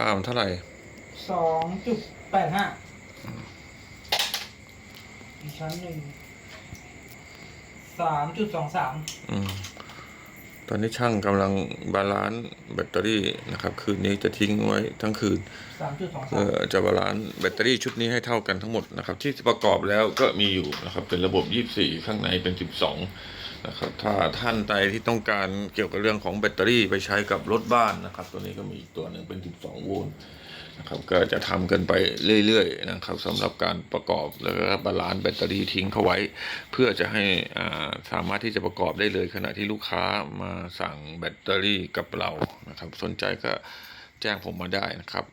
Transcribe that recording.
ค่ามันเท่าไหร่สองจุดแปดห้าอีกชั้นหนึ่งสามจุดสองสามอืม ตอนนี้ช่างกำลังบาลานซ์แบตเตอรี่นะครับ คืนนี้จะทิ้งไว้ทั้งคืนสามจุดสองสาเพื่มอจะบาลานซ์แบตเตอรี่ชุดนี้ให้เท่ากันทั้งหมดนะครับ ที่ประกอบแล้วก็มีอยู่นะครับ เป็นระบบ 24 ข้างในเป็น 12 นะครับ ถ้าท่านใดที่ต้องการเกี่ยวกับเรื่องของแบตเตอรี่ไปใช้กับรถบ้านนะครับ ตัวนี้ก็มีอีกตัวหนึ่งเป็น 12 โวลต์ นะครับก็จะทำกันไปเรื่อยๆนะครับสำหรับการประกอบแล้วก็บาลานซ์แบตเตอรี่ทิ้งเข้าไว้ เพื่อจะให้สามารถที่จะประกอบได้เลย ขณะที่ลูกค้ามาสั่งแบตเตอรี่กับเรานะครับ สนใจก็แจ้งผมมาได้นะครับ